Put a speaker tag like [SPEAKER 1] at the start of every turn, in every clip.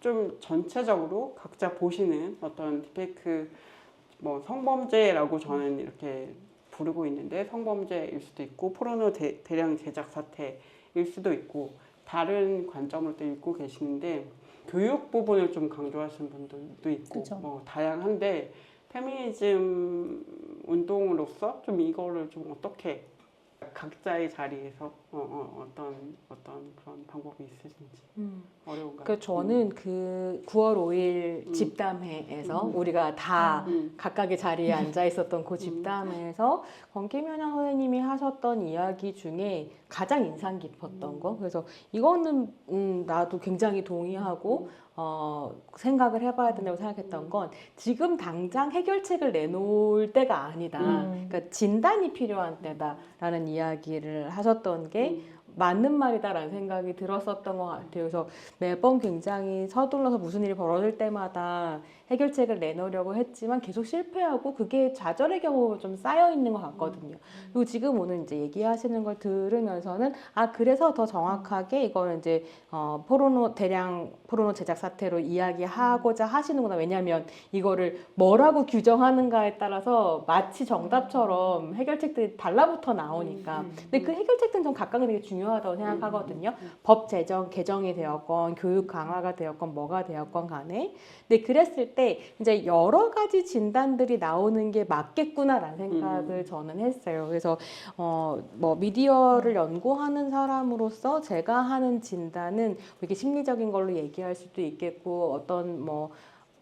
[SPEAKER 1] 좀 전체적으로 각자 보시는 어떤 디페이크 뭐 성범죄라고 저는 이렇게 부르고 있는데 성범죄일 수도 있고 포르노 대, 대량 제작 사태일 수도 있고 다른 관점으로 또 읽고 계시는데 교육 부분을 좀 강조하시는 분들도 있고
[SPEAKER 2] 그쵸.
[SPEAKER 1] 뭐 다양한데 페미니즘 운동으로서 좀 이거를 좀 어떻게 각자의 자리에서 어, 어, 어 떤 어떤 그런 방법이 있으신지
[SPEAKER 2] 음.
[SPEAKER 1] 어려운가요?
[SPEAKER 2] 그 저는 그 9월 5일
[SPEAKER 1] 음.
[SPEAKER 2] 집담회에서
[SPEAKER 1] 음.
[SPEAKER 2] 우리가 다
[SPEAKER 1] 음.
[SPEAKER 2] 각각의 자리에 앉아 있었던 그 집담회에서 권기면양 선생님이 하셨던 이야기 중에 가장 인상 깊었던 거. 그래서 이거는 음, 나도 굉장히 동의하고 어, 생각을 해봐야 된다고 생각했던 건 지금 당장 해결책을 내놓을 때가 아니다.
[SPEAKER 3] 음.
[SPEAKER 2] 그러니까 진단이 필요한 때다라는 이야기를 하셨던 게
[SPEAKER 1] 음.
[SPEAKER 2] 맞는 말이다라는 생각이 들었었던 것 같아요. 그래서 매번 굉장히 서둘러서 무슨 일이 벌어질 때마다 해결책을 내놓으려고 했지만 계속 실패하고 그게 좌절의 경우가 좀 쌓여 있는 것 같거든요. 그리고 지금 오늘 이제 얘기하시는 걸 들으면서는 아 그래서 더 정확하게 이거는 이제 어, 포르노 대량 포르노 제작 사태로 이야기하고자 하시는구나. 왜냐하면 이거를 뭐라고 규정하는가에 따라서 마치 정답처럼 해결책들이 달라붙어 나오니까.
[SPEAKER 1] 음,
[SPEAKER 2] 근데 그 해결책들은 전 각각이 되게 중요하다고 생각하거든요. 법 제정 개정이 되었건 교육 강화가 되었건 뭐가 되었건 간에. 근데 그랬을 때 이제 여러 가지 진단들이 나오는 게 맞겠구나라는 생각을 저는 했어요. 그래서 어 뭐 미디어를 연구하는 사람으로서 제가 하는 진단은 이게 심리적인 걸로 얘기할 수도 있겠고 어떤 뭐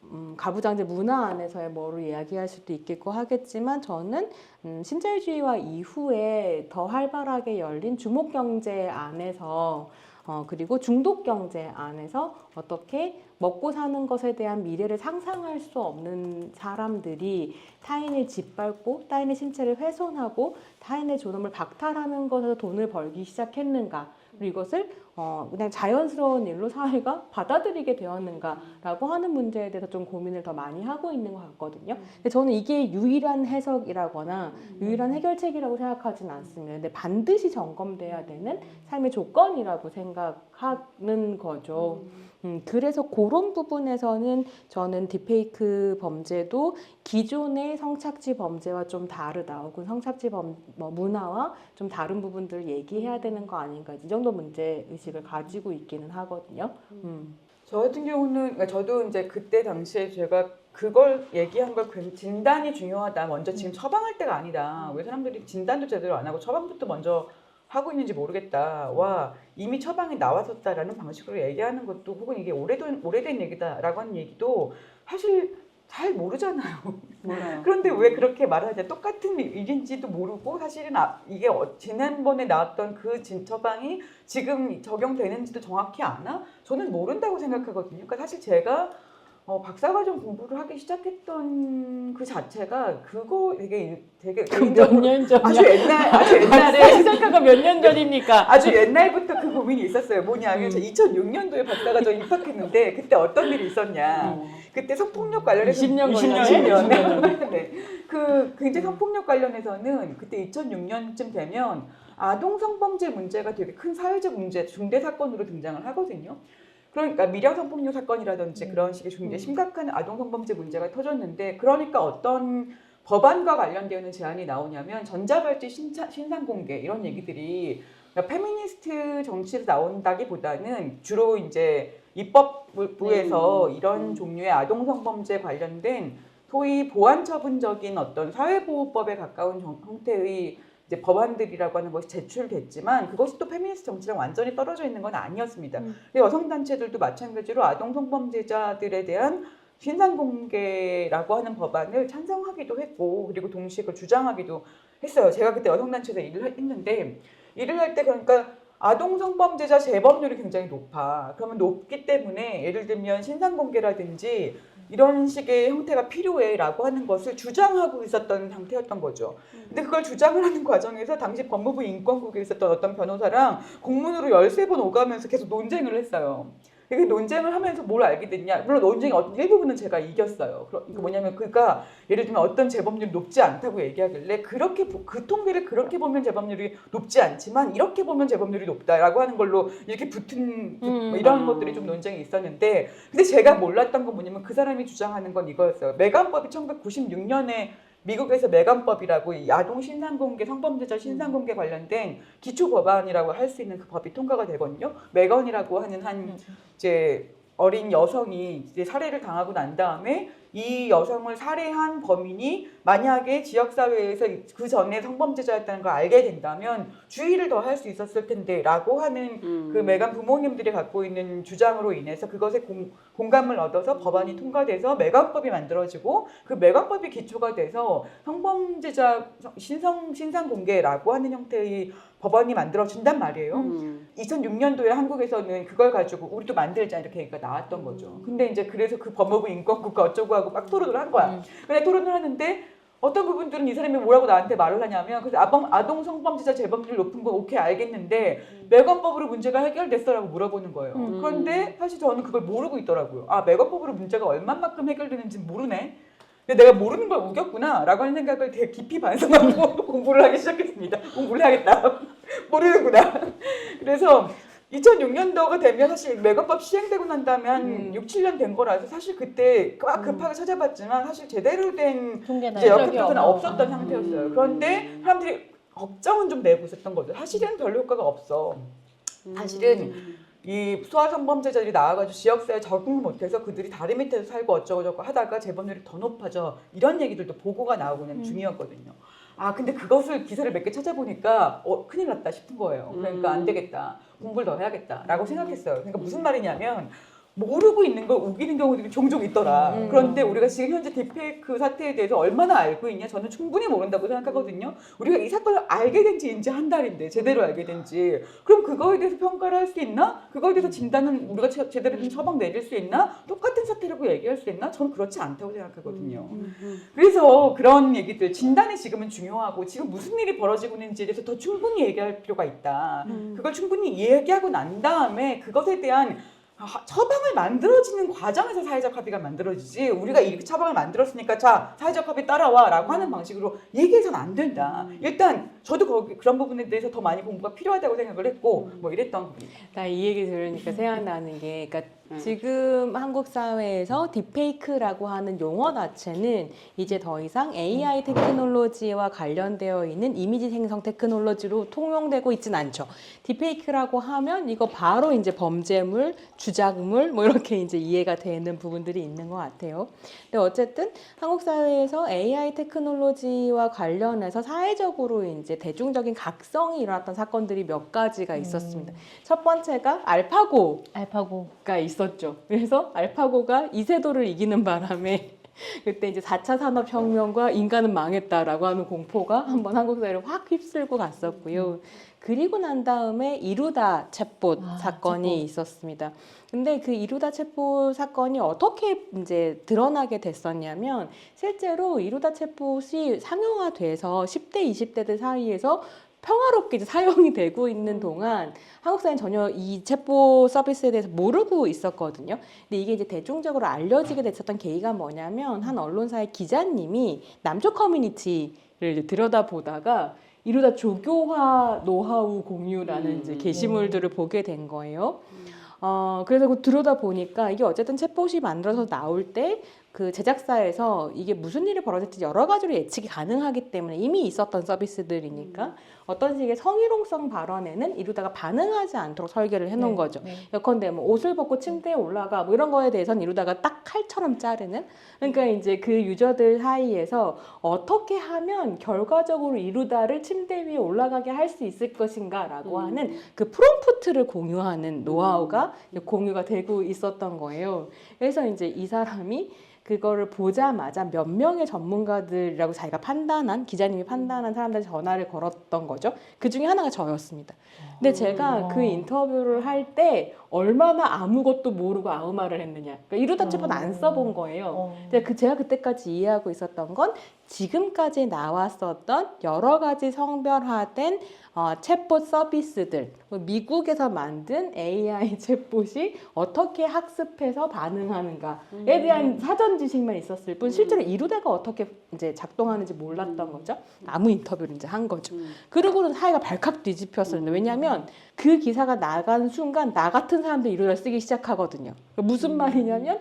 [SPEAKER 2] 음, 가부장제 문화 안에서의 뭐로 이야기할 수도 있겠고 하겠지만 저는 음, 신자유주의와 이후에 더 활발하게 열린 주목 경제 안에서 어, 그리고 중독 경제 안에서 어떻게 먹고 사는 것에 대한 미래를 상상할 수 없는 사람들이 타인을 짓밟고 타인의 신체를 훼손하고 타인의 존엄을 박탈하는 것에서 돈을 벌기 시작했는가 그리고 이것을 어, 그냥 자연스러운 일로 사회가 받아들이게 되었는가라고 하는 문제에 대해서 좀 고민을 더 많이 하고 있는 것 같거든요. 근데 저는 이게 유일한 해석이라거나 유일한 해결책이라고 생각하진 않습니다. 근데 반드시 점검돼야 되는 삶의 조건이라고 생각하는 거죠. 음, 그래서 그런 부분에서는 저는 딥페이크 범죄도 기존의 성착취 범죄와 좀 다르다. 혹은 성착취 범, 뭐 문화와 좀 다른 부분들을 얘기해야 되는 거 아닌가. 이 정도 문제 의식을 가지고 있기는 하거든요. 음.
[SPEAKER 3] 저 같은 경우는 그러니까 저도 이제 그때 당시에 제가 그걸 얘기한 걸 굉- 진단이 중요하다. 먼저 지금 처방할 때가 아니다. 왜 사람들이 진단도 제대로 안 하고 처방부터 먼저 하고 있는지 모르겠다. 와 이미 처방이 나왔었다라는 방식으로 얘기하는 것도 혹은 이게 오래된 오래된 얘기다라고 하는 얘기도 사실 잘 모르잖아요.
[SPEAKER 1] 몰라요.
[SPEAKER 3] 그런데 왜 그렇게 말하냐? 똑같은 일인지도 모르고 사실은 아, 이게 어- 지난번에 나왔던 그 진 처방이 지금 적용되는지도 정확히 아나? 저는 모른다고 생각하거든요. 그러니까 사실 제가 어, 박사과정 공부를 하기 시작했던 그 자체가 그거 되게 되게 개인적으로
[SPEAKER 2] 몇년 전이야?
[SPEAKER 3] 아주 옛날 아주 옛날에
[SPEAKER 2] 시작한 몇년 전입니까?
[SPEAKER 3] 아주 옛날부터 그 고민이 있었어요. 뭐냐면
[SPEAKER 2] 음.
[SPEAKER 3] 저 2006년도에 박사과정 입학했는데 그때 어떤 일이 있었냐?
[SPEAKER 1] 어.
[SPEAKER 3] 그때 성폭력 관련해서
[SPEAKER 2] 20년
[SPEAKER 3] 20년
[SPEAKER 2] 걸렸네.
[SPEAKER 3] 네. 그 굉장히 성폭력 관련해서는 그때 2006년쯤 되면 아동 성범죄 문제가 되게 큰 사회적 문제, 중대 사건으로 등장을 하거든요. 그러니까 미량 성폭력 사건이라든지
[SPEAKER 2] 음.
[SPEAKER 3] 그런 식의 굉장히
[SPEAKER 1] 음.
[SPEAKER 3] 심각한 아동 성범죄 문제가 터졌는데 그러니까 어떤 법안과 관련되는 제안이 나오냐면 전자발찌 신상 공개 이런 얘기들이 그러니까 페미니스트 정치에서 나온다기보다는 주로 이제 입법부에서
[SPEAKER 1] 음.
[SPEAKER 3] 이런
[SPEAKER 1] 음.
[SPEAKER 3] 종류의 아동 성범죄 관련된 소위 보안 처분적인 어떤 사회보호법에 가까운 정- 형태의 이제 법안들이라고 하는 것이 제출됐지만 그것이 또 페미니스트 정치랑 완전히 떨어져 있는 건 아니었습니다.
[SPEAKER 2] 음.
[SPEAKER 3] 여성 단체들도 마찬가지로 아동 성범죄자들에 대한 신상 공개라고 하는 법안을 찬성하기도 했고 그리고 동시에 그걸 주장하기도 했어요. 제가 그때 여성 단체에서 일을 했는데 일을 할 때 그러니까 아동 성범죄자 재범률이 굉장히 높아. 그러면 높기 때문에 예를 들면 신상 공개라든지 이런 식의 형태가 필요해라고 하는 것을 주장하고 있었던 상태였던 거죠. 근데 그걸 주장을 하는 과정에서 당시 법무부 인권국에 있었던 어떤 변호사랑 공문으로 13번 오가면서 계속 논쟁을 했어요. 그 논쟁을 하면서 뭘 알게 됐냐? 물론 논쟁의 어떤 일부분은 제가 이겼어요. 그러- 그 뭐냐면 그가 예를 들면 어떤 재범률이 높지 않다고 얘기하길래 그렇게 보- 그 통계를 그렇게 보면 재범률이 높지 않지만 이렇게 보면 재범률이 높다라고 하는 걸로 이렇게 붙은 뭐
[SPEAKER 2] 음.
[SPEAKER 3] 이런
[SPEAKER 1] 아.
[SPEAKER 3] 것들이 좀 논쟁이 있었는데 근데 제가 몰랐던 건 뭐냐면 그 사람이 주장하는 건 이거였어요. 메간법이 1996년에 미국에서 메간법이라고 이 아동 신상공개 성범죄자 신상공개 관련된 기초 법안이라고 할 수 있는 그 법이 통과가 되거든요. 메건이라고 하는 한 이제 어린 여성이 이제 살해를 당하고 난 다음에 이 여성을 살해한 범인이 만약에 지역 사회에서 그 전에 성범죄자였다는 걸 알게 된다면 주의를 더 할 수 있었을 텐데 라고 하는
[SPEAKER 1] 음.
[SPEAKER 3] 그 메간 부모님들이 갖고 있는 주장으로 인해서 그것에 공, 공감을 얻어서 법안이 통과돼서 메간법이 만들어지고 그 메간법이 기초가 돼서 성범죄자 신성 신상 공개라고 하는 형태의 법안이 만들어진단 말이에요.
[SPEAKER 1] 음.
[SPEAKER 3] 2006년도에 한국에서는 그걸 가지고 우리도 만들자 이렇게 얘기가 나왔던 거죠. 근데 이제 그래서 그 법무부 인권국가 어쩌고 하고 막 토론을 한 거야.
[SPEAKER 2] 음.
[SPEAKER 3] 근데 토론을 하는데 어떤 부분들은 이 사람이 뭐라고 나한테 말을 하냐면 그래서 아동, 아동 성범죄자 재범률 높은 건 오케이 알겠는데 매건법으로 문제가 해결됐어라고 물어보는 거예요.
[SPEAKER 2] 음.
[SPEAKER 3] 그런데 사실 저는 그걸 모르고 있더라고요. 아 매건법으로 문제가 얼마만큼 해결되는지 모르네. 근데 내가 모르는 걸 우겼구나라고 하는 생각을 되게 깊이 반성하고 공부를 하기 시작했습니다. 공부를 해야겠다. 모르는구나. 그래서 2006년도가 되면 사실 매건법 시행되고 난 다음에 한
[SPEAKER 2] 음.
[SPEAKER 3] 6, 7년 된 거라서 사실 그때 막 급하게 찾아봤지만 사실 제대로 된
[SPEAKER 2] 통계나
[SPEAKER 3] 이제 조사는
[SPEAKER 2] 없어.
[SPEAKER 3] 없었던
[SPEAKER 2] 음.
[SPEAKER 3] 상태였어요. 그런데 사람들이 걱정은 좀 내고 있었던 거죠. 사실은 별로 효과가 없어. 사실은 이 소아 성범죄자들이 나와가지고 지역사회에 적응을 못해서 그들이 다리 밑에서 살고 어쩌고저쩌고 하다가 재범률이 더 높아져 이런 얘기들도 보고가 나오고는
[SPEAKER 2] 음.
[SPEAKER 3] 중이었거든요. 아 근데 그것을 기사를 몇 개 찾아보니까 어 큰일 났다 싶은 거예요. 그러니까 안 되겠다 공부를 더 해야겠다라고 생각했어요. 그러니까 무슨 말이냐면 모르고 있는 걸 우기는 경우들이 종종 있더라.
[SPEAKER 2] 음.
[SPEAKER 3] 그런데 우리가 지금 현재 딥페이크 사태에 대해서 얼마나 알고 있냐? 저는 충분히 모른다고 생각하거든요. 우리가 이 사건을 알게 된 지 이제 한 달인데 제대로 알게 된 지 그럼 그거에 대해서 평가를 할 수 있나? 그거에 대해서 진단은 우리가 제- 제대로 된 처방 내릴 수 있나? 똑같은 사태라고 얘기할 수 있나? 저는 그렇지 않다고 생각하거든요. 그래서 그런 얘기들 진단이 지금은 중요하고 지금 무슨 일이 벌어지고 있는지에 대해서 더 충분히 얘기할 필요가 있다.
[SPEAKER 2] 음.
[SPEAKER 3] 그걸 충분히 얘기하고 난 다음에 그것에 대한 하- 처방을 만들어지는 과정에서 사회적 합의가 만들어지지 우리가 이 처방을 만들었으니까 자 사회적 합의 따라와라고 하는 방식으로 얘기해서는 안 된다. 일단 저도 거기 그런 부분에 대해서 더 많이 공부가 필요하다고 생각을 했고 뭐 이랬던 부분입니다.
[SPEAKER 2] 나이 얘기 들으니까 생각나는 게, 그러니까
[SPEAKER 1] 음.
[SPEAKER 2] 지금 한국 사회에서 딥페이크라고 하는 용어 자체는 이제 더 이상 AI 테크놀로지와 관련되어 있는 이미지 생성 테크놀로지로 통용되고 있진 않죠. 딥페이크라고 하면 이거 바로 이제 범죄물, 주작물 뭐 이렇게 이제 이해가 되는 부분들이 있는 것 같아요. 근데 어쨌든 한국 사회에서 AI 테크놀로지와 관련해서 사회적으로 이제 대중적인 각성이 일어났던 사건들이 몇 가지가 있었습니다. 첫 번째가 알파고
[SPEAKER 4] 알파고.
[SPEAKER 2] 가 있었죠. 그래서 알파고가 이세돌을 이기는 바람에 그때 이제 4차 산업혁명과 인간은 망했다라고 하는 공포가 한번 한국 사회를 확 휩쓸고 갔었고요. 그리고 난 다음에 이루다 챗봇
[SPEAKER 4] 아,
[SPEAKER 2] 사건이
[SPEAKER 4] 챗봇.
[SPEAKER 2] 있었습니다. 근데 그 이루다 챗봇 사건이 어떻게 이제 드러나게 됐었냐면 실제로 이루다 챗봇이 상용화돼서 10대, 20대들 사이에서 평화롭게 이제 사용이 되고 있는 동안 한국 사회는 전혀 이 챗봇 서비스에 대해서 모르고 있었거든요. 근데 이게 이제 대중적으로 알려지게 됐었던 계기가 뭐냐면 한 언론사의 기자님이 남쪽 커뮤니티를 이제 들여다보다가 이루다 조교화 노하우 공유라는
[SPEAKER 1] 음.
[SPEAKER 2] 이제 게시물들을 보게 된 거예요. 어, 그래서 그 들여다 보니까 이게 어쨌든 챗봇이 만들어서 나올 때 그 제작사에서 이게 무슨 일이 벌어질지 여러 가지로 예측이 가능하기 때문에 이미 있었던 서비스들이니까 어떤 식의 성희롱성 발언에는 이루다가 반응하지 않도록 설계를 해놓은
[SPEAKER 4] 네,
[SPEAKER 2] 거죠.
[SPEAKER 4] 네.
[SPEAKER 2] 예컨대 뭐 옷을 벗고 침대에 올라가 뭐 이런 거에 대해서는 이루다가 딱 칼처럼 자르는 그러니까 이제 그 유저들 사이에서 어떻게 하면 결과적으로 이루다를 침대 위에 올라가게 할 수 있을 것인가라고
[SPEAKER 1] 음.
[SPEAKER 2] 하는 그 프롬프트를 공유하는 노하우가 이제 공유가 되고 있었던 거예요. 그래서 이제 이 사람이 그거를 보자마자 몇 명의 전문가들이라고 자기가 판단한 기자님이 판단한 사람들 전화를 걸었던 거죠. 그 중에 하나가 저였습니다. 근데 제가 그 인터뷰를 할 때 얼마나 아무것도 모르고 아무 말을 했느냐. 그러니까 이루다 안
[SPEAKER 3] 어.
[SPEAKER 2] 써본 거예요.
[SPEAKER 3] 어.
[SPEAKER 2] 근데 그 제가 그때까지 이해하고 있었던 건 지금까지 나왔었던 여러 가지 성별화된 어, 챗봇 서비스들 뭐 미국에서 만든 AI 챗봇이 어떻게 학습해서 반응하는가에 대한 사전 지식만 있었을 뿐 실제로 이루다가 어떻게 이제 작동하는지 몰랐던 거죠. 아무 인터뷰를 이제 한 거죠.
[SPEAKER 1] 음.
[SPEAKER 2] 그러고는 사회가 발칵 뒤집혔었는데 왜냐하면 그 기사가 나간 순간 나 같은 사람들이 이루다를 쓰기 시작하거든요. 그러니까 무슨 말이냐면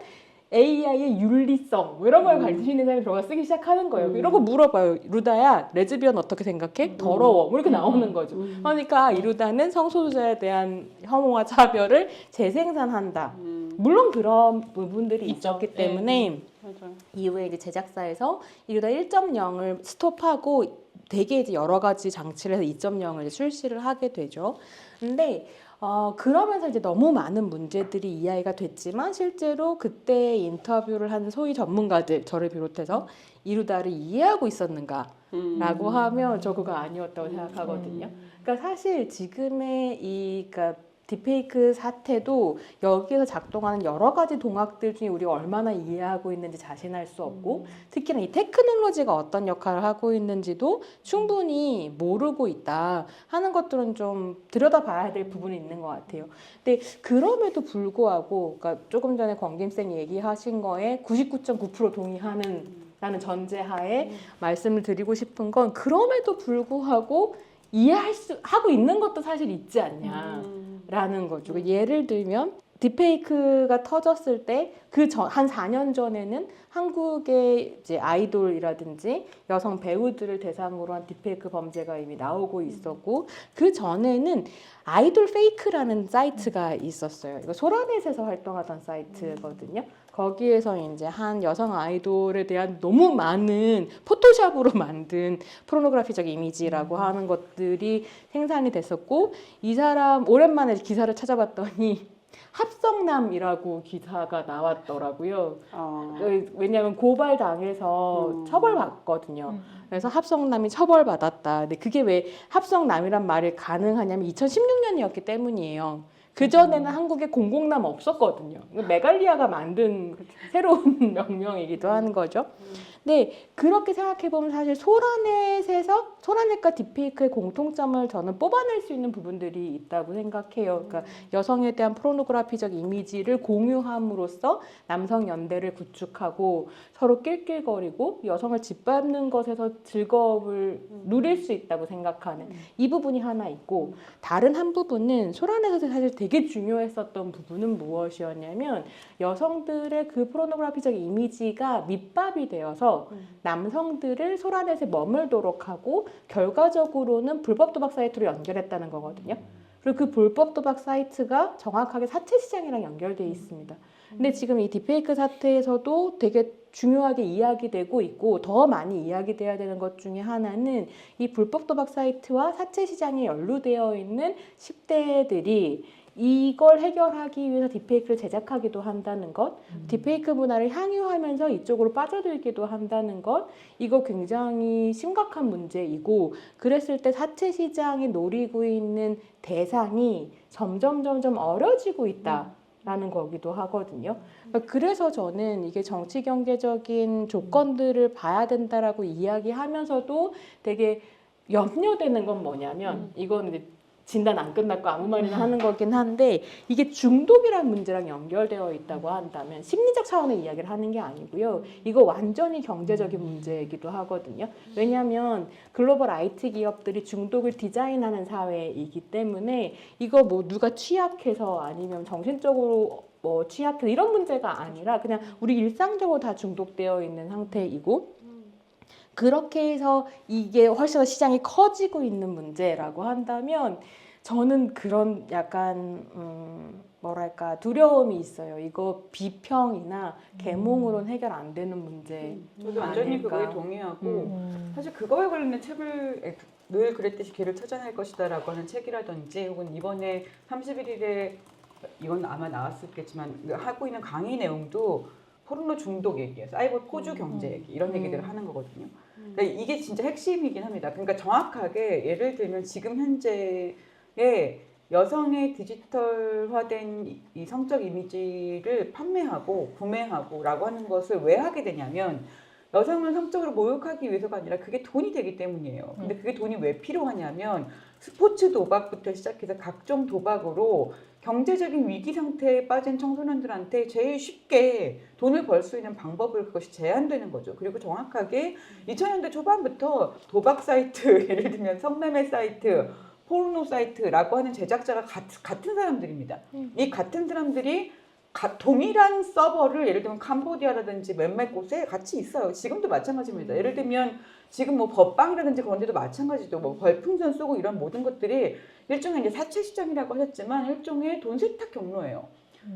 [SPEAKER 2] AI의 윤리성 뭐 이런 걸
[SPEAKER 1] 음.
[SPEAKER 2] 가르치는 사람이 들어가 쓰기 시작하는 거예요.
[SPEAKER 1] 음.
[SPEAKER 2] 이런 거 물어봐요. 루다야 레즈비언 어떻게 생각해? 더러워. 뭐 이렇게 나오는 거죠.
[SPEAKER 1] 음.
[SPEAKER 2] 그러니까 이루다는 성소수자에 대한 혐오와 차별을 재생산한다.
[SPEAKER 1] 음.
[SPEAKER 2] 물론 그런 부분들이
[SPEAKER 3] 있죠.
[SPEAKER 2] 있었기
[SPEAKER 3] 네.
[SPEAKER 2] 때문에
[SPEAKER 1] 맞아.
[SPEAKER 2] 이후에 이제 제작사에서 이루다 1.0을 스톱하고 되게 이제 여러 가지 장치를 해서 2.0을 이제 출시를 하게 되죠. 근데 어, 그러면서 이제 너무 많은 문제들이 이야기가 됐지만 실제로 그때 인터뷰를 한 소위 전문가들 저를 비롯해서 이루다를 이해하고 있었는가라고
[SPEAKER 1] 음.
[SPEAKER 2] 하면 저 그거 아니었다고 생각하거든요. 그러니까 사실 지금의 이 그러니까 딥페이크 사태도 여기에서 작동하는 여러 가지 동학들 중에 우리가 얼마나 이해하고 있는지 자신할 수 없고 특히나 이 테크놀로지가 어떤 역할을 하고 있는지도 충분히 모르고 있다 하는 것들은 좀 들여다봐야 될 부분이 있는 것 같아요. 근데 그럼에도 불구하고 그러니까 조금 전에 권김쌤 얘기하신 거에 99.9% 동의하는 라는 전제하에 말씀을 드리고 싶은 건 그럼에도 불구하고 이해할 수 하고 있는 것도 사실 있지 않냐.
[SPEAKER 1] 음.
[SPEAKER 2] 라는 거죠. 그러니까 예를 들면 딥페이크가 터졌을 때 그 한 4년 전에는 한국의 이제 아이돌이라든지 여성 배우들을 대상으로 한 딥페이크 범죄가 이미 나오고 있었고 그 전에는 아이돌 페이크라는 사이트가 있었어요. 이거 소라넷에서 활동하던 사이트거든요. 거기에서 이제 한 여성 아이돌에 대한 너무 많은 포토샵으로 만든 포르노그래피적 이미지라고 하는 것들이 생산이 됐었고 이 사람 오랜만에 기사를 찾아봤더니 합성남이라고 기사가 나왔더라고요.
[SPEAKER 1] 어.
[SPEAKER 2] 그 왜냐하면 고발당해서
[SPEAKER 1] 음.
[SPEAKER 2] 처벌받거든요. 그래서 합성남이 처벌받았다. 근데 그게 왜 합성남이란 말이 가능하냐면 2016년이었기 때문이에요. 그 전에는 한국에 공공남 없었거든요. 메갈리아가 만든 새로운 명명이기도 하는 거죠. 근데 그렇게 생각해 보면 사실 소라넷에서 소라넷과 딥페이크의 공통점을 저는 뽑아낼 수 있는 부분들이 있다고 생각해요. 그러니까 여성에 대한 포르노그래피적 이미지를 공유함으로써 남성 연대를 구축하고 서로 낄낄거리고 여성을 짓밟는 것에서 즐거움을 누릴 수 있다고 생각하는 이 부분이 하나 있고 다른 한 부분은 소란에서 사실 되게 중요했었던 부분은 무엇이었냐면 여성들의 그 포르노그래피적 이미지가 밑밥이 되어서 남성들을 소란에서 머물도록 하고 결과적으로는 불법 도박 사이트로 연결했다는 거거든요. 그리고 그 불법 도박 사이트가 정확하게 사채 시장이랑 연결돼 있습니다. 근데 지금 이 딥페이크 사태에서도 되게 중요하게 이야기되고 있고 더 많이 이야기돼야 되는 것 중에 하나는 이 불법 도박 사이트와 사채 시장에 연루되어 있는 10대들이 이걸 해결하기 위해서 딥페이크를 제작하기도 한다는 것, 딥페이크 문화를 향유하면서 이쪽으로 빠져들기도 한다는 것, 이거 굉장히 심각한 문제이고, 그랬을 때 사채 시장이 노리고 있는 대상이 점점 점점 어려지고 있다. 라는 거기도 하거든요. 그러니까 그래서 저는 이게 정치 경제적인 조건들을 봐야 된다라고 이야기하면서도 되게 염려되는 건 뭐냐면 이건 이제 진단 안 끝났고 아무 말이나 하는 거긴 한데 이게 중독이라는 문제랑 연결되어 있다고 한다면 심리적 차원의 이야기를 하는 게 아니고요. 이거 완전히 경제적인 문제이기도 하거든요. 왜냐하면 글로벌 IT 기업들이 중독을 디자인하는 사회이기 때문에 이거 뭐 누가 취약해서 아니면 정신적으로 뭐 취약해서 이런 문제가 아니라 그냥 우리 일상적으로 다 중독되어 있는 상태이고 그렇게 해서 이게 훨씬 더 시장이 커지고 있는 문제라고 한다면 저는 그런 약간 음 뭐랄까 두려움이 있어요. 이거 비평이나 계몽으로는 해결 안 되는 문제.
[SPEAKER 3] 저도 완전히. 그거에 동의하고
[SPEAKER 2] 음.
[SPEAKER 3] 사실 그거에 관련된 책을 에, 늘 그랬듯이 길을 찾아낼 것이다라고 하는 책이라든지 혹은 이번에 31일에 이건 아마 나왔었겠지만 그 하고 있는 강의 내용도 포르노 중독 얘기예요. 사이버 포주 경제 얘기 이런
[SPEAKER 2] 음.
[SPEAKER 3] 얘기들을 하는 거거든요. 그러니까 이게 진짜 핵심이긴 합니다. 그러니까 정확하게 예를 들면 지금 현재의 여성의 디지털화된 이- 이 성적 이미지를 판매하고 구매하고라고 하는 것을 왜 하게 되냐면 여성을 성적으로 모욕하기 위해서가 아니라 그게 돈이 되기 때문이에요. 근데 그게 돈이 왜 필요하냐면 스포츠 도박부터 시작해서 각종 도박으로 경제적인 위기 상태에 빠진 청소년들한테 제일 쉽게 돈을 벌 수 있는 방법을 그것이 제한되는 거죠. 그리고 정확하게 2000년대 초반부터 도박 사이트, 예를 들면 성매매 사이트, 포르노 사이트라고 하는 제작자가 같, 같은 사람들입니다.
[SPEAKER 2] 음.
[SPEAKER 3] 이 같은 사람들이 가- 동일한 서버를 예를 들면 캄보디아라든지 몇몇 곳에 같이 있어요. 지금도 마찬가지입니다. 예를 들면 지금 뭐 법방이라든지 그런 데도 마찬가지죠. 뭐 벌풍선 쏘고 이런 모든 것들이 일종의 이제 사채 시장이라고 하셨지만 일종의 돈 세탁 경로예요.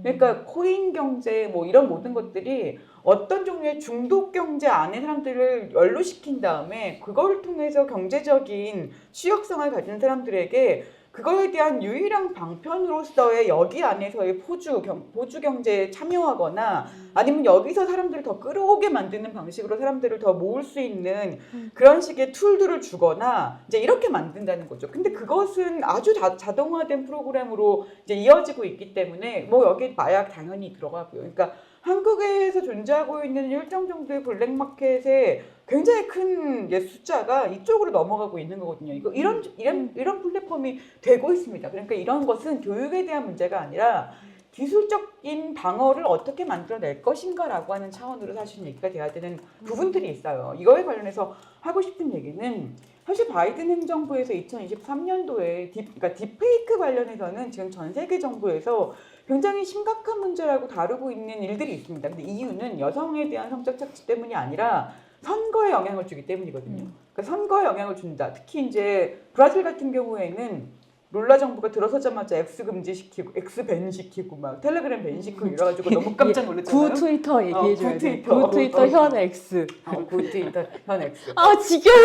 [SPEAKER 3] 그러니까 코인 경제 뭐 이런 모든 것들이 어떤 종류의 중독 경제 안에 사람들을 연루시킨 다음에 그걸 통해서 경제적인 취약성을 가진 사람들에게 그거에 대한 유일한 방편으로서의 여기 안에서의 포주 경, 보주 경제에 참여하거나 아니면 여기서 사람들을 더 끌어오게 만드는 방식으로 사람들을 더 모을 수 있는 그런 식의 툴들을 주거나 이제 이렇게 만든다는 거죠. 근데 그것은 아주 다, 자동화된 프로그램으로 이제 이어지고 있기 때문에 뭐 여기 마약 당연히 들어가고요. 그러니까 한국에서 존재하고 있는 일정 정도의 블랙마켓에 굉장히 큰 이제 숫자가 이쪽으로 넘어가고 있는 거거든요. 이거 이런 이런 이런 플랫폼이 되고 있습니다. 그러니까 이런 것은 교육에 대한 문제가 아니라 기술적인 방어를 어떻게 만들어낼 것인가라고 하는 차원으로 사실 얘기가 돼야 되는 부분들이 있어요. 이거에 관련해서 하고 싶은 얘기는 사실 바이든 행정부에서 2023년도에 딥, 그러니까 딥페이크 관련해서는 지금 전 세계 정부에서 굉장히 심각한 문제라고 다루고 있는 일들이 있습니다. 근데 이유는 여성에 대한 성적 착취 때문이 아니라 선거에 영향을 주기 때문이거든요. 그러니까 선거에 영향을 준다. 특히 이제 브라질 같은 경우에는 룰라 정부가 들어서자마자 X 금지시키고 X 밴시키고 막 텔레그램 밴시키고 이래가지고 너무 깜짝 놀랐잖아요.
[SPEAKER 2] 구 트위터 얘기해줘야
[SPEAKER 3] 어, 구
[SPEAKER 2] 돼.
[SPEAKER 3] 트위터.
[SPEAKER 2] 구 트위터 현 X.
[SPEAKER 3] 어, 그 트위터 현 X.
[SPEAKER 2] 아 지겨워.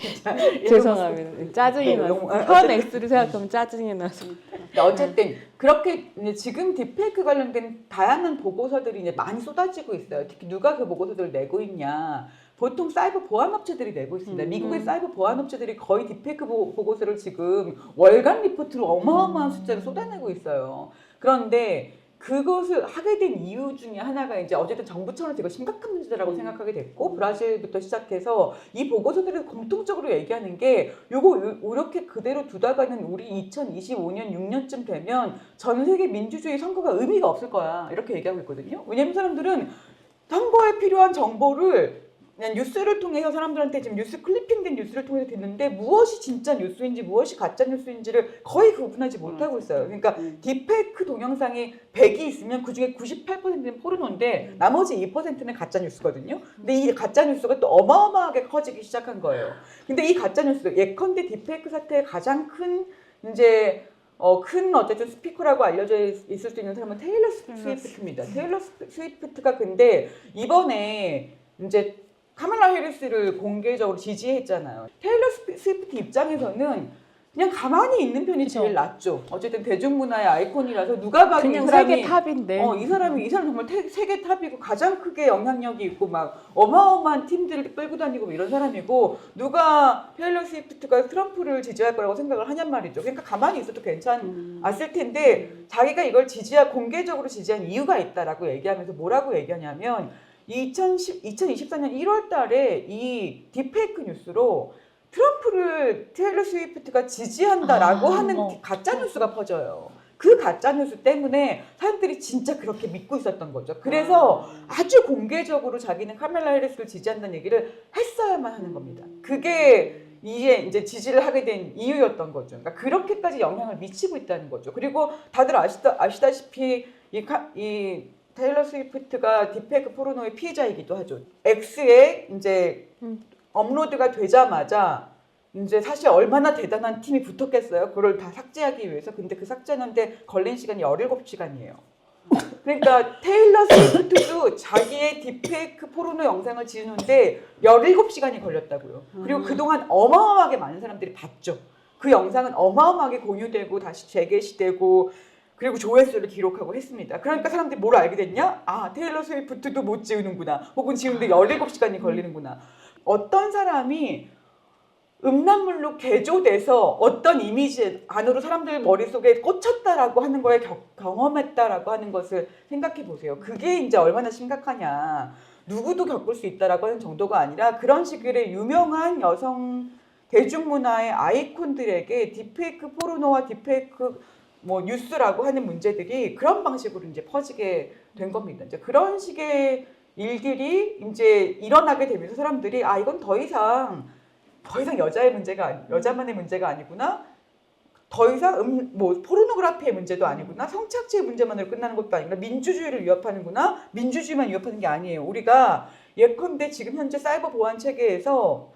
[SPEAKER 2] 죄송합니다. 짜증이
[SPEAKER 3] 네,
[SPEAKER 2] 나서
[SPEAKER 3] 너무- 아,
[SPEAKER 2] 현 X를 생각하면 짜증이 나서.
[SPEAKER 3] 어쨌든 그렇게 이제 지금 딥페이크 관련된 다양한 보고서들이 이제 많이 쏟아지고 있어요. 특히 누가 그 보고서들을 내고 있냐. 보통 사이버 보안 업체들이 내고 있습니다.
[SPEAKER 1] 음.
[SPEAKER 3] 미국의 사이버 보안 업체들이 거의 딥페이크 보- 보고서를 지금 월간 리포트로 어마어마한 숫자를 쏟아내고 있어요. 그런데 그것을 하게 된 이유 중에 하나가 이제 어쨌든 정부 차원에서 이거 심각한 문제라고
[SPEAKER 1] 음.
[SPEAKER 3] 생각하게 됐고 브라질부터 시작해서 이 보고서들을 공통적으로 얘기하는 게 요거 요- 이렇게 그대로 두다가는 우리 2025년 6년쯤 되면 전 세계 민주주의 선거가 의미가 없을 거야 이렇게 얘기하고 있거든요. 왜냐면 사람들은 선거에 필요한 정보를 그냥 뉴스를 통해서 사람들한테 지금 뉴스 클리핑된 뉴스를 통해서 듣는데 무엇이 진짜 뉴스인지 무엇이 가짜 뉴스인지를 거의 구분하지 못하고 있어요. 그러니까
[SPEAKER 1] 음.
[SPEAKER 3] 딥페이크 동영상이 100이 있으면 그중에 98%는 포르노인데 나머지 2%는 가짜 뉴스거든요. 근데 이 가짜 뉴스가 또 어마어마하게 커지기 시작한 거예요. 근데 이 가짜 뉴스 예컨대 딥페이크 사태의 가장 큰 이제 어, 큰 어쨌든 스피커라고 알려져 있- 있을 수 있는 사람은 테일러 스위프트입니다. 테일러 스- 스위프트가 근데 이번에 이제 카멜라 해리스를 공개적으로 지지했잖아요. 테일러 스- 스위프트 입장에서는 그냥 가만히 있는 편이
[SPEAKER 2] 그죠.
[SPEAKER 3] 제일 낫죠. 어쨌든 대중문화의 아이콘이라서 누가 봐도
[SPEAKER 2] 그냥
[SPEAKER 3] 이 사람이
[SPEAKER 2] 세계 탑인데.
[SPEAKER 3] 어, 이 사람이 이 사람 정말 태- 세계 탑이고 가장 크게 영향력이 있고 막 어마어마한 팀들을 끌고 다니고 뭐 이런 사람이고 누가 테일러 스위프트가 트럼프를 지지할 거라고 생각을 하냔 말이죠. 그러니까 가만히 있어도 괜찮았을 텐데 자기가 이걸 지지하 공개적으로 지지한 이유가 있다라고 얘기하면서 뭐라고 얘기하냐면 2010, 2024년 1월 달에 이 딥페이크 뉴스로 트럼프를 테일러 스위프트가 지지한다라고
[SPEAKER 2] 아,
[SPEAKER 3] 하는
[SPEAKER 2] 어.
[SPEAKER 3] 가짜 뉴스가 퍼져요. 그 가짜 뉴스 때문에 사람들이 진짜 그렇게 믿고 있었던 거죠. 그래서 아주 공개적으로 자기는 카멜라 해리스를 지지한다는 얘기를 했어야만 하는 겁니다. 그게 이게 이제 지지를 하게 된 이유였던 거죠. 그러니까 그렇게까지 영향을 미치고 있다는 거죠. 그리고 다들 아시다, 아시다시피 이, 카, 이 테일러 스위프트가 딥페이크 포르노의 피해자이기도 하죠. X에 이제
[SPEAKER 2] 음.
[SPEAKER 3] 업로드가 되자마자 이제 사실 얼마나 대단한 팀이 붙었겠어요. 그걸 다 삭제하기 위해서. 근데 그 삭제하는데 걸린 시간이 17시간이에요. 그러니까 테일러 스위프트도 자기의 딥페이크 포르노 영상을 지우는데 17시간이 걸렸다고요. 그리고
[SPEAKER 1] 음.
[SPEAKER 3] 그동안 어마어마하게 많은 사람들이 봤죠. 그 영상은 어마어마하게 공유되고 다시 재게시되고 그리고 조회수를 기록하고 했습니다. 그러니까 사람들이 뭘 알게 됐냐? 아, 테일러 스위프트도 못 지우는구나. 혹은 지우는데 17시간이 걸리는구나. 어떤 사람이 음란물로 개조돼서 어떤 이미지 안으로 사람들 머릿속에 꽂혔다라고 하는 거에 겨- 경험했다라고 하는 것을 생각해 보세요. 그게 이제 얼마나 심각하냐. 누구도 겪을 수 있다라고 하는 정도가 아니라 그런 식의 유명한 여성 대중문화의 아이콘들에게 딥페이크 포르노와 딥페이크 뭐 뉴스라고 하는 문제들이 그런 방식으로 이제 퍼지게 된 겁니다. 이제 그런 식의 일들이 이제 일어나게 되면서 사람들이 아 이건 더 이상 더 이상 여자의 문제가 아니, 여자만의 문제가 아니구나. 더 이상 음, 뭐 포르노그라피의 문제도 아니구나. 성착취의 문제만으로 끝나는 것도 아니구나. 민주주의를 위협하는구나. 민주주의만 위협하는 게 아니에요. 우리가 예컨대 지금 현재 사이버 보안 체계에서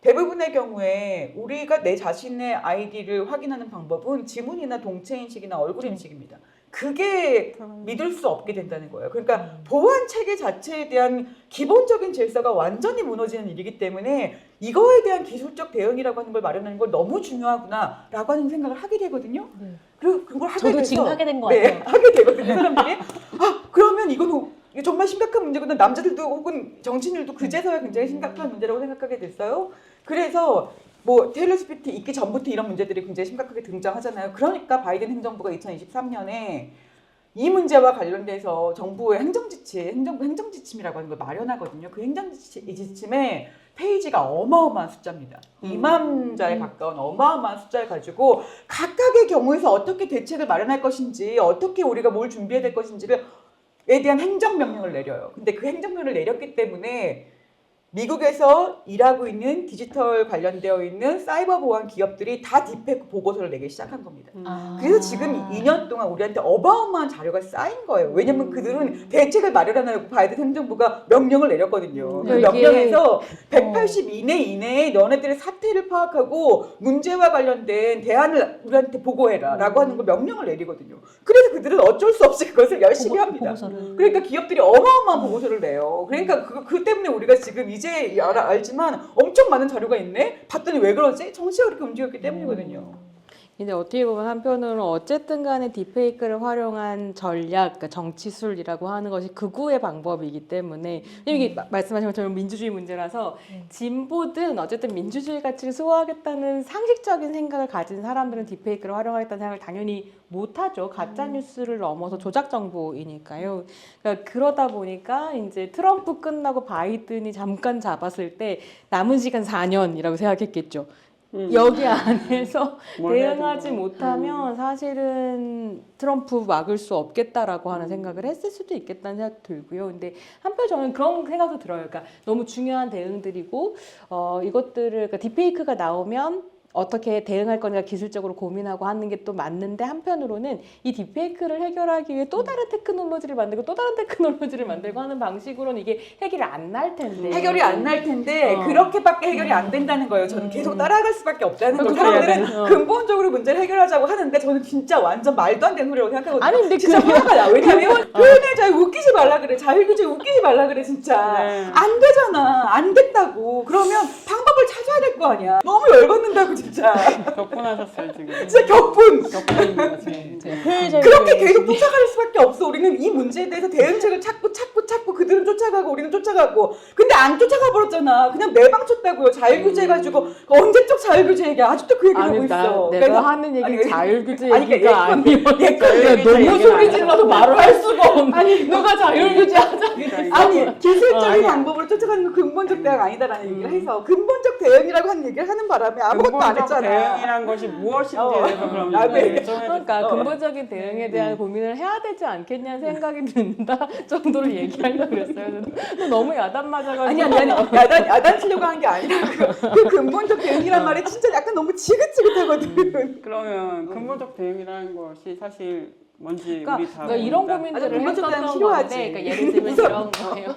[SPEAKER 3] 대부분의 경우에 우리가 내 자신의 아이디를 확인하는 방법은 지문이나 동체 인식이나 얼굴 인식입니다. 그게 믿을 수 없게 된다는 거예요. 그러니까 보안 체계 자체에 대한 기본적인 질서가 완전히 무너지는 일이기 때문에 이거에 대한 기술적 대응이라고 하는 걸 마련하는 건 너무 중요하구나라고 하는 생각을 하게 되거든요.
[SPEAKER 2] 네.
[SPEAKER 3] 그리고 그걸 하게
[SPEAKER 4] 저도
[SPEAKER 3] 돼서
[SPEAKER 4] 지금 하게 된것
[SPEAKER 3] 네,
[SPEAKER 4] 같아요.
[SPEAKER 3] 하게 되거든요. 사람들이 아 그러면 이거는 이게 정말 심각한 문제구나. 남자들도 혹은 정치인들도 그제서야 굉장히 심각한 문제라고 생각하게 됐어요. 그래서 뭐 테일러 스위프트 있기 전부터 이런 문제들이 굉장히 심각하게 등장하잖아요. 그러니까 바이든 행정부가 2023년에 이 문제와 관련돼서 정부의 행정지침, 행정부 행정지침이라고 하는 걸 마련하거든요. 그 행정지침에 페이지가 어마어마한 숫자입니다.
[SPEAKER 1] 음.
[SPEAKER 3] 2만 자에 가까운 어마어마한 숫자를 가지고 각각의 경우에서 어떻게 대책을 마련할 것인지, 어떻게 우리가 뭘 준비해야 될 것인지를 에 대한 행정명령을 내려요. 근데 그 행정명령을 내렸기 때문에 미국에서 일하고 있는 디지털 관련되어 있는 사이버 보안 기업들이 다 딥페이크 보고서를 내기 시작한 겁니다.
[SPEAKER 4] 아.
[SPEAKER 3] 그래서 지금 2년 동안 우리한테 어마어마한 자료가 쌓인 거예요. 왜냐면
[SPEAKER 2] 음.
[SPEAKER 3] 그들은 대책을 마련하는 바이든 행정부가 명령을 내렸거든요. 그
[SPEAKER 2] 이게-
[SPEAKER 3] 명령에서 180 이내 이내에 너네들의 사태를 파악하고 문제와 관련된 대안을 우리한테 보고해라 라고 하는 걸 명령을 내리거든요. 그래서 그들은 어쩔 수 없이 그것을 열심히 합니다. 그러니까 기업들이 어마어마한 보고서를 내요. 그러니까 그, 그 때문에 우리가 지금 이제 알아, 알지만 엄청 많은 자료가 있네? 봤더니 왜 그러지? 정치가 그렇게 움직였기 때문이거든요.
[SPEAKER 2] 근데 어떻게 보면 한편으로는 어쨌든 간에 딥페이크를 활용한 전략, 그러니까 정치술이라고 하는 것이 극우의 방법이기 때문에 이게 마- 말씀하신 것처럼 민주주의 문제라서 진보든 어쨌든 민주주의 가치를 수호하겠다는 상식적인 생각을 가진 사람들은 딥페이크를 활용하겠다는 생각을 당연히 못하죠. 가짜 뉴스를 넘어서 조작 정보이니까요. 그러니까 그러다 보니까 이제 트럼프 끝나고 바이든이 잠깐 잡았을 때 남은 시간 4년이라고 생각했겠죠.
[SPEAKER 1] 음.
[SPEAKER 2] 여기 안에서 대응하지. 못하면 사실은 트럼프 막을 수 없겠다라고 하는
[SPEAKER 1] 음.
[SPEAKER 2] 생각을 했을 수도 있겠다는 생각 들고요. 근데 한편 저는 그런 생각도 들어요. 그러니까 너무 중요한 대응들이고 어, 이것들을 그러니까 딥페이크가 나오면 어떻게 대응할 거냐 기술적으로 고민하고 하는 게 또 맞는데 한편으로는 이 딥페이크를 해결하기 위해 또 다른 테크놀로지를 만들고 또 다른 테크놀로지를 만들고 하는 방식으로는 이게 해결이 안 날 텐데
[SPEAKER 3] 해결이 안 날 텐데
[SPEAKER 2] 어.
[SPEAKER 3] 그렇게밖에 해결이 안 된다는 거예요. 저는 계속 따라갈 수밖에 없다는 거예요.
[SPEAKER 2] 해야
[SPEAKER 3] 사람들은?
[SPEAKER 2] 어.
[SPEAKER 3] 근본적으로 문제를 해결하자고 하는데 저는 진짜 완전 말도 안 되는 소리라고 생각하거든요.
[SPEAKER 2] 아니, 근데
[SPEAKER 3] 진짜
[SPEAKER 2] 그-
[SPEAKER 3] 화가 나. 왜냐면 표현을 잘 웃기지 말라 그래. 자율 규제 웃기지 말라 그래 진짜.
[SPEAKER 1] 네.
[SPEAKER 3] 안 되잖아. 안 됐다고. 그러면 방법을 찾아야 될 거 아니야. 너무 열받는다고 진짜.
[SPEAKER 1] 격분하셨어요 지금.
[SPEAKER 3] 진짜 격분.
[SPEAKER 1] 격분입니다 지금.
[SPEAKER 2] 네.
[SPEAKER 3] 그렇게 계속 쫓아갈 수밖에 없어. 우리는 이 문제에 대해서 대응책을 찾고 찾고 찾고 그들은 쫓아가고 우리는 쫓아가고. 근데 안 쫓아가 버렸잖아. 그냥 매방 쳤다고요. 자율규제 해가지고 언제적 자율규제 얘기야. 아직도 그 얘기를 하고
[SPEAKER 2] 음. 아니
[SPEAKER 3] 있어.
[SPEAKER 2] 나
[SPEAKER 3] 그래서
[SPEAKER 2] 내가 하는 얘기
[SPEAKER 3] 아니,
[SPEAKER 2] 자율규제
[SPEAKER 3] 아니,
[SPEAKER 2] 얘기가
[SPEAKER 3] 그러니까
[SPEAKER 2] 아니고
[SPEAKER 3] 예컨대
[SPEAKER 1] 자율규제
[SPEAKER 2] 너무
[SPEAKER 1] 얘기가
[SPEAKER 2] 소리. 질러서 말을 할 수가 없네. 누가 자율규제 하자.
[SPEAKER 3] 아니 기술적인
[SPEAKER 1] 아니야.
[SPEAKER 3] 방법을 쫓아가는 건 근본적 대응 아니다라는 얘기를 해서 근본적 대응이라고 하는 얘기를 하는 바람에 아무것도 안
[SPEAKER 1] 근본적
[SPEAKER 3] 했잖아.
[SPEAKER 1] 대응이란 것이 무엇인지에
[SPEAKER 3] 어.
[SPEAKER 1] 대해서 그럼
[SPEAKER 3] 아, 네.
[SPEAKER 2] 그러니까
[SPEAKER 3] 어.
[SPEAKER 2] 근본적인 대응에 대한 고민을 해야 되지 않겠냐는 생각이 든다 정도로 얘기하려고 그랬어요. 너무 야단 맞아가지고
[SPEAKER 3] 아니 아니 아니 야단 야단 치려고 한 게 아니라 그, 그 근본적 대응이란 말이 진짜 약간 너무 지긋지긋하거든.
[SPEAKER 1] 그러면 근본적 대응이라는 것이 사실 뭔지
[SPEAKER 2] 그러니까,
[SPEAKER 1] 우리 다
[SPEAKER 2] 그러니까 이런. 고민들을 했었던. 건데 그러니까 예를 들면 이런 거예요.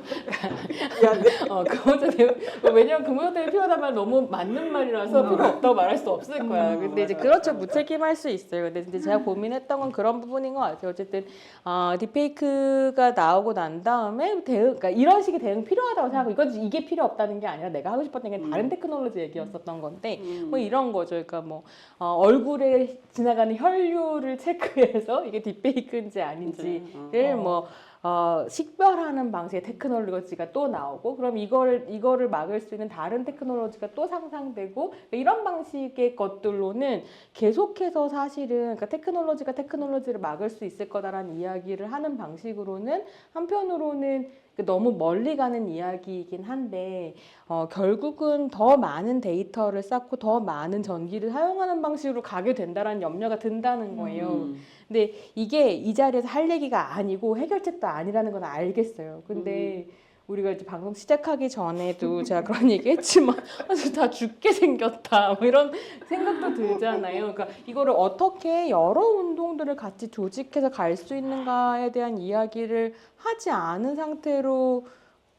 [SPEAKER 3] 미안해.
[SPEAKER 2] 어, 근본적 대응 왜냐면 근본적 대응 필요하다는 말 너무 맞는 말이라서 필요 없다고 말할 수 없을 거야. 근데 이제
[SPEAKER 1] 맞아,
[SPEAKER 2] 그렇죠. 무책임할 수 있어요. 근데 이제 제가 고민했던 건 그런 부분인 것 같아요. 어쨌든 어, 딥페이크가 나오고 난 다음에 대응, 그러니까 이런 식의 대응 필요하다고 생각하고 이건 이게 필요 없다는 게 아니라 내가 하고 싶었던 게 다른 테크놀로지 얘기였었던 건데
[SPEAKER 1] 음.
[SPEAKER 2] 뭐 이런 거죠. 그러니까 뭐 어, 얼굴에 지나가는 혈류를 체크해서 이게 딥페이크인지 아닌지를
[SPEAKER 1] 어.
[SPEAKER 2] 뭐 어, 식별하는 방식의 테크놀로지가 또 나오고 그럼 이거를 이거를 막을 수 있는 다른 테크놀로지가 또 상상되고 이런 방식의 것들로는 계속해서 사실은 그러니까 테크놀로지가 테크놀로지를 막을 수 있을 거다라는 이야기를 하는 방식으로는 한편으로는 그 너무 멀리 가는 이야기이긴 한데 어, 결국은 더 많은 데이터를 쌓고 더 많은 전기를 사용하는 방식으로 가게 된다라는 염려가 든다는 거예요.
[SPEAKER 1] 음.
[SPEAKER 2] 근데 이게 이 자리에서 할 얘기가 아니고 해결책도 아니라는 건 알겠어요. 근데 우리가 이제 방송 시작하기 전에도 제가 그런 얘기 했지만 아, 다 죽게 생겼다 뭐 이런 생각도 들잖아요. 그러니까 이거를 어떻게 여러 운동들을 같이 조직해서 갈 수 있는가에 대한 이야기를 하지 않은 상태로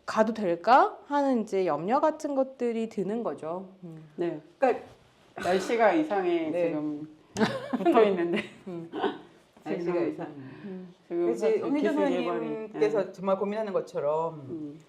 [SPEAKER 2] 가도 될까 하는 이제 염려 같은 것들이 드는 거죠. 음.
[SPEAKER 1] 네.
[SPEAKER 3] 그러니까
[SPEAKER 1] 날씨가 이상해
[SPEAKER 3] 네.
[SPEAKER 1] 지금 붙어 있는데
[SPEAKER 3] 날 씨가
[SPEAKER 1] 지금-
[SPEAKER 3] 이상.
[SPEAKER 1] 지금
[SPEAKER 3] 그렇지 홍희정 선생님께서 정말 고민하는 것처럼
[SPEAKER 1] 음.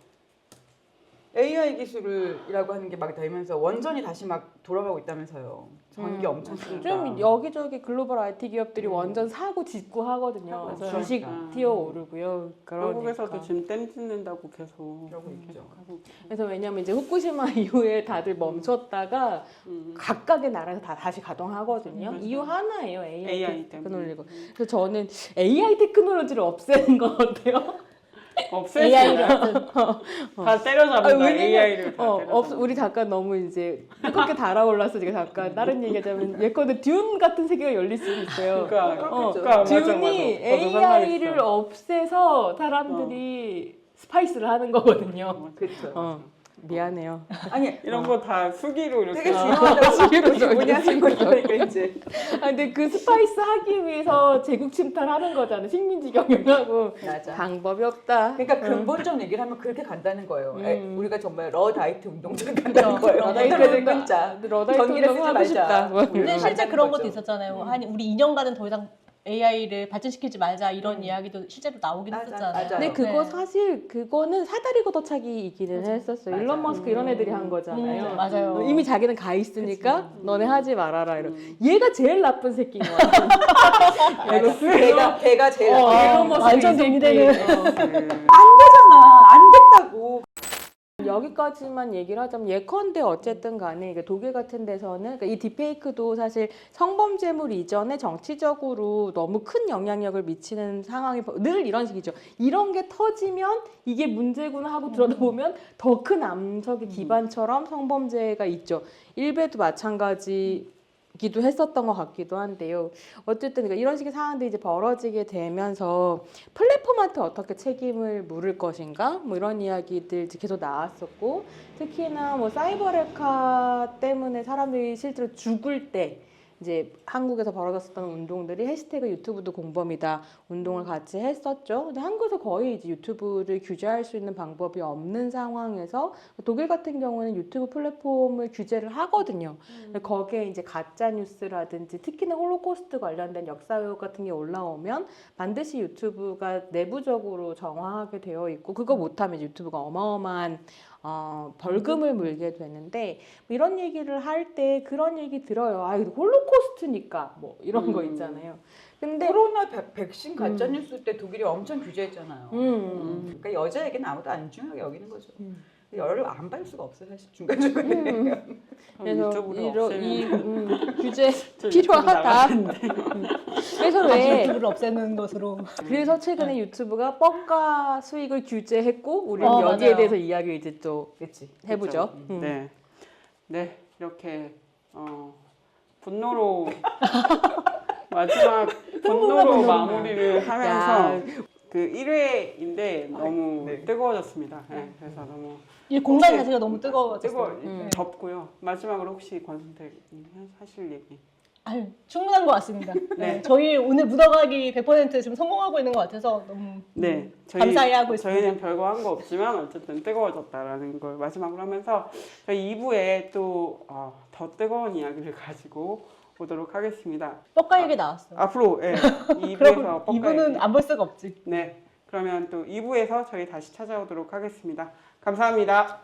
[SPEAKER 3] AI 기술이라고 하는 게 막 되면서 원전이 다시 막 돌아가고 있다면서요. 전기
[SPEAKER 2] 음.
[SPEAKER 3] 엄청 쓰니까.
[SPEAKER 2] 좀 여기저기 글로벌 IT 기업들이
[SPEAKER 3] 음.
[SPEAKER 2] 완전 사고 짓고 하거든요.
[SPEAKER 3] 맞아요.
[SPEAKER 2] 주식
[SPEAKER 1] 아.
[SPEAKER 2] 튀어오르고요. 그러니까.
[SPEAKER 1] 한국에서도 지금 댐 짓는다고 계속
[SPEAKER 3] 그러고 있죠.
[SPEAKER 1] 하고 있고.
[SPEAKER 2] 그래서 왜냐면 이제 후쿠시마 이후에 다들 멈췄다가
[SPEAKER 1] 음.
[SPEAKER 2] 각각의 나라에서 다 다시 가동하거든요.
[SPEAKER 1] 음,
[SPEAKER 2] 이유 하나예요. AI,
[SPEAKER 1] AI 때문에
[SPEAKER 2] 테크놀로지가. 그래서 저는 AI 테크놀로지를 없애는 건 어때요?
[SPEAKER 1] 없앨
[SPEAKER 2] AI를
[SPEAKER 1] 다 때려잡는다.
[SPEAKER 2] 아,
[SPEAKER 1] AI를 다
[SPEAKER 2] 어,
[SPEAKER 1] 때려잡는다.
[SPEAKER 2] 없, 우리 잠깐 너무 이제 뜨겁게 달아올랐으니까 잠깐 다른 얘기하자면 예컨대 듀운 같은 세계가 열릴 수는 있어요.
[SPEAKER 1] 그러니까
[SPEAKER 2] 어.
[SPEAKER 1] 그러니까 맞아, 맞아. 저도
[SPEAKER 2] AI를
[SPEAKER 1] 상상했어.
[SPEAKER 2] 없애서 사람들이 스파이스를 하는 거거든요.
[SPEAKER 3] 그렇죠.
[SPEAKER 2] 어, 미안해요.
[SPEAKER 3] 아니
[SPEAKER 1] 이런 거 다 수기로 이렇게
[SPEAKER 3] 되게
[SPEAKER 2] 어.
[SPEAKER 3] 중요하다고 뭐냐 거니까 이제
[SPEAKER 2] 아, 근데 그 스파이스 하기 위해서 제국 침탈하는 거잖아. 식민지 경영하고
[SPEAKER 3] 맞아.
[SPEAKER 2] 방법이 없다.
[SPEAKER 3] 그러니까 근본적 얘기를 하면 그렇게 간다는 거예요.
[SPEAKER 2] 음.
[SPEAKER 3] 에, 우리가 정말 러 다이트 운동처럼 간다는 거예요.
[SPEAKER 2] 러다이트
[SPEAKER 3] 러다이트를
[SPEAKER 2] 운동-
[SPEAKER 3] 끊자.
[SPEAKER 2] 러다이트
[SPEAKER 3] 전기를 쓰지
[SPEAKER 2] 하고
[SPEAKER 3] 말자.
[SPEAKER 2] 싶다. 뭐.
[SPEAKER 4] 근데 실제 그런. 것도 있었잖아요. 한 우리 2년간은 더 이상 AI를 발전시키지 말자 이런 이야기도 실제로 나오긴
[SPEAKER 3] 맞아,
[SPEAKER 4] 했었잖아요.
[SPEAKER 3] 맞아요.
[SPEAKER 2] 근데 그거
[SPEAKER 4] 네.
[SPEAKER 2] 사실 그거는 사다리 걷어차기이기는 했었어요. 일론
[SPEAKER 3] 맞아.
[SPEAKER 2] 머스크 이런 애들이 한
[SPEAKER 4] 음,
[SPEAKER 2] 거잖아요.
[SPEAKER 4] 맞아요.
[SPEAKER 2] 어, 이미 자기는 가 있으니까 너네 하지 말아라 이런.
[SPEAKER 1] 음.
[SPEAKER 2] 얘가 제일 나쁜 새끼인 거야.
[SPEAKER 3] 맞아. 걔가 걔가 제일
[SPEAKER 2] 어. 일론 머스크
[SPEAKER 4] 완전. 동의되는.
[SPEAKER 2] 어.
[SPEAKER 3] 그안 되잖아. 안 된다고.
[SPEAKER 2] 여기까지만 얘기를 하자면 예컨대 어쨌든 간에 이게 독일 같은 데서는 그러니까 이 딥페이크도 사실 성범죄물 이전에 정치적으로 너무 큰 영향력을 미치는 상황이 늘 이런 식이죠. 이런 게 터지면 이게 문제구나 하고 들여다보면 더 큰 암석의 기반처럼 성범죄가 있죠. 일베도 마찬가지. 기도 했었던 것 같기도 한데요. 어쨌든 그러니까 이런 식의 상황들이 이제 벌어지게 되면서 플랫폼한테 어떻게 책임을 물을 것인가 뭐 이런 이야기들 계속 나왔었고 특히나 뭐 사이버레카 때문에 사람들이 실제로 죽을 때 이제 한국에서 벌어졌었던 운동들이 해시태그 유튜브도 공범이다 운동을 같이 했었죠. 근데 한국에서 거의 이제 유튜브를 규제할 수 있는 방법이 없는 상황에서 독일 같은 경우는 유튜브 플랫폼을 규제를 하거든요. 근데 거기에 이제 가짜 뉴스라든지 특히나 홀로코스트 관련된 역사 왜곡 같은 게 올라오면 반드시 유튜브가 내부적으로 정화하게 되어 있고 그거 못하면 유튜브가 어마어마한 어, 벌금을 물게 되는데 뭐 이런 얘기를 할 때 그런 얘기 들어요. 아, 홀로코스트니까 뭐 이런 거
[SPEAKER 1] 음.
[SPEAKER 2] 있잖아요. 근데
[SPEAKER 3] 코로나 백- 백신 가짜 뉴스 때 독일이 엄청 규제했잖아요.
[SPEAKER 2] 음.
[SPEAKER 3] 그러니까 여자에게는 아무도 안 중요하게 여기는 거죠.
[SPEAKER 2] 음.
[SPEAKER 3] 열을 안 받을 수가 없어 사실 중간 중간에.
[SPEAKER 2] 음. 그래서
[SPEAKER 1] 유튜브를
[SPEAKER 2] 이러,
[SPEAKER 1] 없애면
[SPEAKER 2] 이 음, 규제 필요하다. 그래서 왜
[SPEAKER 4] 유튜브를 없애는 것으로.
[SPEAKER 2] 그래서 최근에 유튜브가 뻑가 수익을 규제했고 우리는
[SPEAKER 4] 어,
[SPEAKER 2] 여기에
[SPEAKER 4] 맞아요.
[SPEAKER 2] 대해서 이야기를 이제 또
[SPEAKER 3] 그렇지.
[SPEAKER 2] 해보죠.
[SPEAKER 3] 그쵸.
[SPEAKER 2] 음.
[SPEAKER 1] 네, 네 이렇게 어, 분노로 마지막 분노로 마무리를 하면서 그 1회인데 너무
[SPEAKER 3] 네.
[SPEAKER 1] 뜨거워졌습니다. 네, 그래서 너무
[SPEAKER 4] 이 공간 자체가 너무
[SPEAKER 1] 뜨거워
[SPEAKER 4] 뜨거워졌어요.
[SPEAKER 2] 음.
[SPEAKER 1] 덥고요. 마지막으로 혹시 권선택님 하실 얘기?
[SPEAKER 4] 아유, 충분한 것 같습니다. 네.
[SPEAKER 1] 네.
[SPEAKER 4] 저희 오늘 묻어가기 100% 지금 성공하고 있는 것 같아서 너무
[SPEAKER 1] 네, 저희,
[SPEAKER 4] 감사히 하고 있습니다.
[SPEAKER 1] 저희는 별거 한 거 없지만 어쨌든 뜨거워졌다라는 걸 마지막으로 하면서 저희 2부에 또 더 뜨거운 이야기를 가지고 오도록 하겠습니다.
[SPEAKER 4] 뻑가 얘기 나왔어.
[SPEAKER 1] 앞으로 예, 2부에서
[SPEAKER 4] 그럼
[SPEAKER 1] 뻑가
[SPEAKER 4] 이분은
[SPEAKER 1] 얘기.
[SPEAKER 4] 안 볼 수가 없지.
[SPEAKER 1] 네, 그러면 또 2부에서 저희 다시 찾아오도록 하겠습니다. 감사합니다.